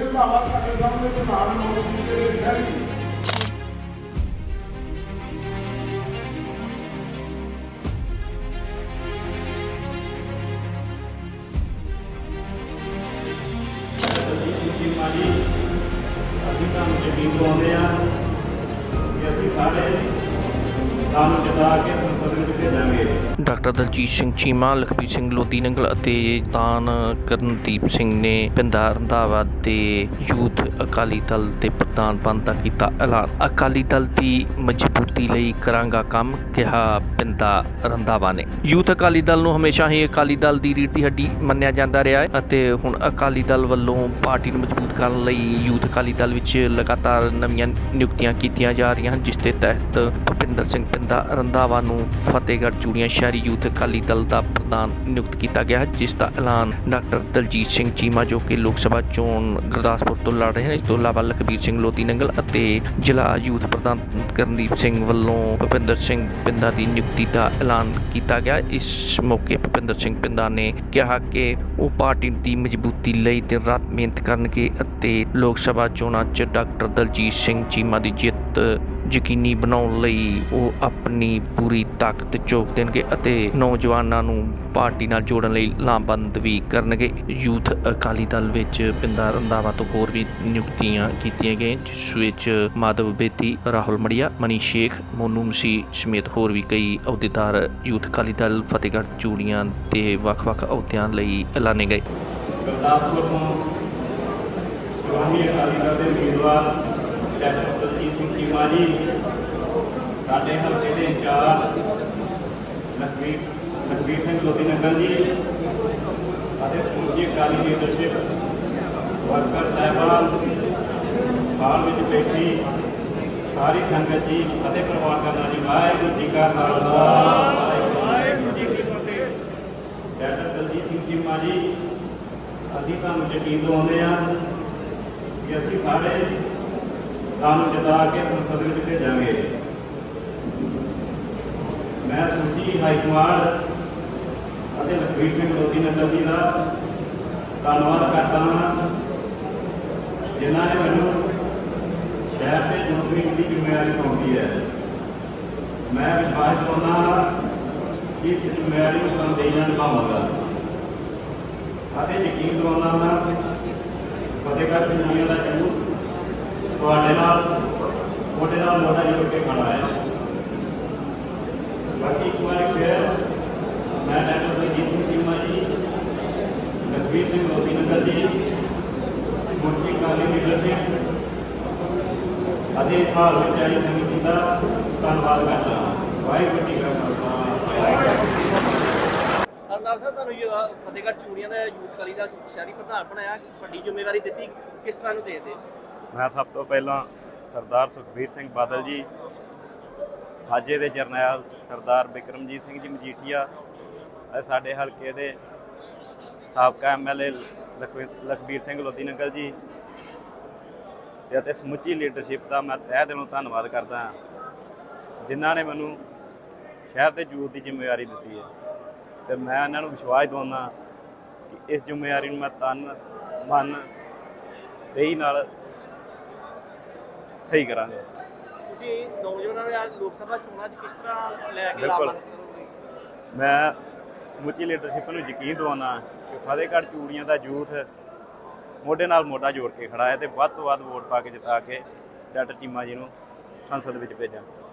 জন্য আমার থাকার সামনে কোনো আমি মৌসুমী ਅਸੀਂ ਸਾਰੇ ਸੰਸਦ ਵਿੱਚ ਭੇਜਾਂਗੇ। ਡਾਕਟਰ ਦਲਜੀਤ ਸਿੰਘ ਚੀਮਾ, ਲਖਬੀਰ ਸਿੰਘ ਲੋਧੀ ਨੰਗਲ ਅਤੇ ਤਾਨ ਕਰਨਦੀਪ ਸਿੰਘ ਨੇ ਪਿੰਡਾ ਰੰਧਾਵਾ ਦੇ ਯੂਥ ਅਕਾਲੀ ਦਲ ਦੇ ਪ੍ਰਧਾਨ ਬਣਨ ਦਾ ਕੀਤਾ ਐਲਾਨ। ਅਕਾਲੀ ਦਲ ਦੀ ਮਜ਼ਬੂਤੀ ਲਈ ਕਰਾਂਗਾ ਕੰਮ, ਕਿਹਾ ਪਿੰਡਾ ਰੰਧਾਵਾ ਨੇ। ਯੂਥ ਅਕਾਲੀ ਦਲ ਨੂੰ ਹਮੇਸ਼ਾ ਹੀ ਅਕਾਲੀ ਦਲ ਦੀ ਰੀੜ ਦੀ ਹੱਡੀ ਮੰਨਿਆ ਜਾਂਦਾ ਰਿਹਾ ਹੈ ਅਤੇ ਹੁਣ ਅਕਾਲੀ ਦਲ ਵੱਲੋਂ ਪਾਰਟੀ ਨੂੰ ਮਜ਼ਬੂਤ ਕਰਨ ਲਈ ਯੂਥ ਅਕਾਲੀ ਦਲ ਵਿੱਚ ਲਗਾਤਾਰ ਨਵੀਆਂ ਨਿਯੁਕਤੀਆਂ ਕੀਤੀਆਂ ਜਾ ਰਹੀਆਂ ਹਨ, ਜਿਸ ਦੇ ਤਹਿਤ ਭੁਪਿੰਦਰ ਸਿੰਘ ਪਿੰਦਾ ਰੰਧਾਵਾ ਨੂੰ ਫਤਿਹਗੜ੍ਹ ਚੂੜੀਆਂ ਸ਼ਹਿਰੀ ਯੂਥ ਅਕਾਲੀ ਦਲ ਦਾ ਪ੍ਰਧਾਨ ਨਿਯੁਕਤ ਕੀਤਾ ਗਿਆ ਹੈ, ਜਿਸ ਦਾ ਐਲਾਨ ਡਾਕਟਰ ਦਲਜੀਤ ਸਿੰਘ ਚੀਮਾ, ਜੋ ਕਿ ਲੋਕ ਸਭਾ ਚੋਣ ਗੁਰਦਾਸਪੁਰ ਤੋਂ ਲੜ ਰਹੇ ਹਨ, ਇਸ ਤੋਂ ਇਲਾਵਾ ਲਖਬੀਰ ਸਿੰਘ ਲੋਧੀ ਨੰਗਲ ਅਤੇ ਜ਼ਿਲ੍ਹਾ ਯੂਥ ਪ੍ਰਧਾਨ ਕਰਨਦੀਪ ਸਿੰਘ ਵੱਲੋਂ ਭੁਪਿੰਦਰ ਸਿੰਘ ਪਿੰਦਾ ਦੀ ਨਿਯੁਕਤੀ ਦਾ ਐਲਾਨ ਕੀਤਾ ਗਿਆ। ਇਸ ਮੌਕੇ ਭੁਪਿੰਦਰ ਸਿੰਘ ਪਿੰਦਾ ਨੇ ਕਿਹਾ ਕਿ ਉਹ ਪਾਰਟੀ ਦੀ ਮਜ਼ਬੂਤੀ ਲਈ ਦਿਨ ਰਾਤ ਮਿਹਨਤ ਕਰਨਗੇ ਅਤੇ ਲੋਕ ਸਭਾ ਚੋਣਾਂ 'ਚ ਡਾਕਟਰ ਦਲਜੀਤ ਸਿੰਘ ਚੀਮਾ ਦੀ ਜਿੱਤ ਯਕੀਨੀ ਬਣਾਉਣ ਲਈ ਉਹ ਆਪਣੀ ਪੂਰੀ ਤਾਕਤ ਝੋਕ ਦੇਣਗੇ ਅਤੇ ਨੌਜਵਾਨਾਂ ਨੂੰ ਪਾਰਟੀ ਨਾਲ ਜੋੜਨ ਲਈ ਲਾਮਬੰਦ ਵੀ ਕਰਨਗੇ। ਯੂਥ ਅਕਾਲੀ ਦਲ ਵਿੱਚ ਪਿੰਦਾ ਰੰਧਾਵਾ ਤੋਂ ਹੋਰ ਵੀ ਨਿਯੁਕਤੀਆਂ ਕੀਤੀਆਂ ਗਈਆਂ, ਜਿਸ ਵਿੱਚ ਮਾਧਵ ਬੇਦੀ, ਰਾਹੁਲ ਮੜੀਆ, ਮਨੀ ਸ਼ੇਖ, ਮੋਨੂ ਮਸੀਹ ਸਮੇਤ ਹੋਰ ਵੀ ਕਈ ਅਹੁਦੇਦਾਰ ਯੂਥ ਅਕਾਲੀ ਦਲ, ਫਤਿਹਗੜ੍ਹ ਚੂੜੀਆਂ ਦੇ ਵੱਖ-ਵੱਖ ਅਹੁਦਿਆਂ ਲਈ ਐਲਾਨੇ ਗਏ। ਗੁਰਦਾਸਪੁਰ ਤੋਂ ਸ਼੍ਰੋਮਣੀ ਅਕਾਲੀ ਦਲ ਦੇ ਉਮੀਦਵਾਰ ਡਾਕਟਰ ਦਲਜੀਤ ਸਿੰਘ ਚੀਮਾ ਜੀ ਸਾਡੇ ਹਲਕੇ ਦੇ ਇੰਚਾਰਜ ਲਖਵੀਰ ਲਖਵੀਰ ਸਿੰਘ ਲੋਧੀ ਨੰਗਲ ਜੀ ਅਤੇ ਸਮੁੱਚੀ ਅਕਾਲੀ ਲੀਡਰਸ਼ਿਪ ਵਰਕਰ ਸਾਹਿਬਾਨ ਹਾਲ ਵਿੱਚ ਬੈਠੀ ਸਾਰੀ ਸੰਗਤ ਜੀ ਅਤੇ ਪ੍ਰਵਾਨ ਕਰਨਾ ਜੀ। ਵਾਹਿਗੁਰੂ ਜੀ ਕਾ ਖਾਲਸਾ, ਵਾਹਿਗੁਰੂ ਜੀ ਕੀ ਫਤਿਹ। ਡਾਕਟਰ ਦਲਜੀਤ ਸਿੰਘ ਚੀਮਾ ਜੀ, ਅਸੀਂ ਤੁਹਾਨੂੰ ਯਕੀਨ ਦਿਵਾਉਂਦੇ ਹਾਂ ਕਿ ਅਸੀਂ ਸਾਰੇ ਤੁਹਾਨੂੰ ਜਤਾ ਕੇ ਸੰਸਦ ਵਿੱਚ ਭੇਜਾਂਗੇ। ਮੈਂ ਸਮੁੱਚੀ ਹਾਈ ਕਮਾਂਡ ਅਤੇ ਲਖਵੀਰ ਸਿੰਘ ਲੋਧੀ ਨੰਗਲ ਜੀ ਦਾ ਧੰਨਵਾਦ ਕਰਦਾ ਹਾਂ, ਜਿਨ੍ਹਾਂ ਨੇ ਮੈਨੂੰ ਸ਼ਹਿਰ ਦੇ ਜੁਨੂਬੀ ਦੀ ਜ਼ਿੰਮੇਵਾਰੀ ਸੌਂਪੀ ਹੈ। ਮੈਂ ਵਿਸ਼ਵਾਸ ਦਿਵਾਉਂਦਾ ਹਾਂ ਕਿ ਇਸ ਜ਼ਿੰਮੇਵਾਰੀ ਨੂੰ ਤਨਦੇਹੀ ਨਾਲ ਨਿਭਾਵਾਂਗਾ ਅਤੇ ਯਕੀਨ ਦਿਵਾਉਂਦਾ ਹਾਂ, ਫਤਿਹਗੜ੍ਹ ਦੁਨੀਆ ਦਾ ਜਨੂਨ ਤੁਹਾਡੇ ਨਾਲ ਤੁਹਾਡੇ ਨਾਲ ਮੋਢਾ ਜੋੜ ਕੇ ਖੜਾ ਹੈ। ਬਾਕੀ ਇੱਕ ਵਾਰ ਫਿਰ ਮੈਂ ਡਾਕਟਰ ਦਲਜੀਤ ਸਿੰਘ ਚੀਮਾ ਜੀ ਲਖਬੀਰ ਸਿੰਘ ਲੋਧੀ ਨਗਰ ਜੀ ਮੁਖੀ ਕਾਲੀ ਲੀਡਰਸ਼ਿਪ ਅਤੇ ਇਸ ਹਾਲ ਵਿੱਚ ਆਈ ਸੰਗਤ ਦਾ ਧੰਨਵਾਦ ਕਰਦਾ ਵਾਹਿਗੁਰੂ ਜੀ ਕਾ ਖਾਲਸਾ ਅਰਦਾਸ ਤੁਹਾਨੂੰ ਫਤਿਹਗੜ੍ਹ ਚੂੜੀਆਂ ਦਾ ਯੂਥ ਕਲੀ ਦਾ ਸ਼ਹਿਰੀ ਪ੍ਰਧਾਨ ਬਣਾਇਆ, ਵੱਡੀ ਜ਼ਿੰਮੇਵਾਰੀ ਦਿੱਤੀ, ਕਿਸ ਤਰ੍ਹਾਂ ਨੂੰ ਦੇਖਦੇ ਮੈਂ ਸਭ ਤੋਂ ਪਹਿਲਾਂ ਸਰਦਾਰ ਸੁਖਬੀਰ ਸਿੰਘ ਬਾਦਲ ਜੀ ਹਾਜੇ ਦੇ ਜਰਨੈਲ ਸਰਦਾਰ ਬਿਕਰਮਜੀਤ ਸਿੰਘ ਜੀ ਮਜੀਠੀਆ ਅਤੇ ਸਾਡੇ ਹਲਕੇ ਦੇ ਸਾਬਕਾ ਐਮਐਲਏ ਲਖਬੀਰ ਸਿੰਘ ਲੋਧੀ ਨੰਗਲ ਜੀ ਤੇ ਅਤੇ ਸਮੁੱਚੀ ਲੀਡਰਸ਼ਿਪ ਦਾ ਮੈਂ ਤਹਿ ਦਿਲੋਂ ਧੰਨਵਾਦ ਕਰਦਾ ਹਾਂ, ਜਿਨ੍ਹਾਂ ਨੇ ਮੈਨੂੰ ਸ਼ਹਿਰ ਦੇ ਯੂਥ ਦੀ ਜ਼ਿੰਮੇਵਾਰੀ ਦਿੱਤੀ ਹੈ ਤੇ ਮੈਂ ਇਹਨਾਂ ਨੂੰ ਵਿਸ਼ਵਾਸ ਦਿਵਾਉਂਦਾ ਕਿ ਇਸ ਜ਼ਿੰਮੇਵਾਰੀ ਨੂੰ ਮੈਂ ਤਨ, ਮਨ ਦੇਈ ਨਾਲ ਸਹੀ ਕਰਾਂਗੇ ਤੁਸੀਂ ਨੌਜਵਾਨਾਂ ਨੂੰ ਲੋਕ ਸਭਾ ਚੋਣਾਂ 'ਚ ਕਿਸ ਤਰ੍ਹਾਂ ਲੈ ਕੇ ਬਿਲਕੁਲ। ਲਾਭਬੰਦ ਕਰੋਗੇ? ਮੈਂ ਸਮੁੱਚੀ ਲੀਡਰਸ਼ਿਪ ਨੂੰ ਯਕੀਨ ਦਿਵਾਉਣਾ ਕਿ ਫਤਿਹਗੜ੍ਹ ਚੂੜੀਆਂ ਦਾ ਯੂਥ ਮੋਢੇ ਨਾਲ ਮੋਢਾ ਜੋੜ ਕੇ ਖੜਾ ਹੈ ਤੇ ਵੱਧ ਤੋਂ ਵੱਧ ਵੋਟ ਪਾ ਕੇ ਜਿਤਾ ਕੇ ਡਾਕਟਰ ਚੀਮਾ ਜੀ ਨੂੰ ਸੰਸਦ ਵਿੱਚ ਭੇਜਾਂ।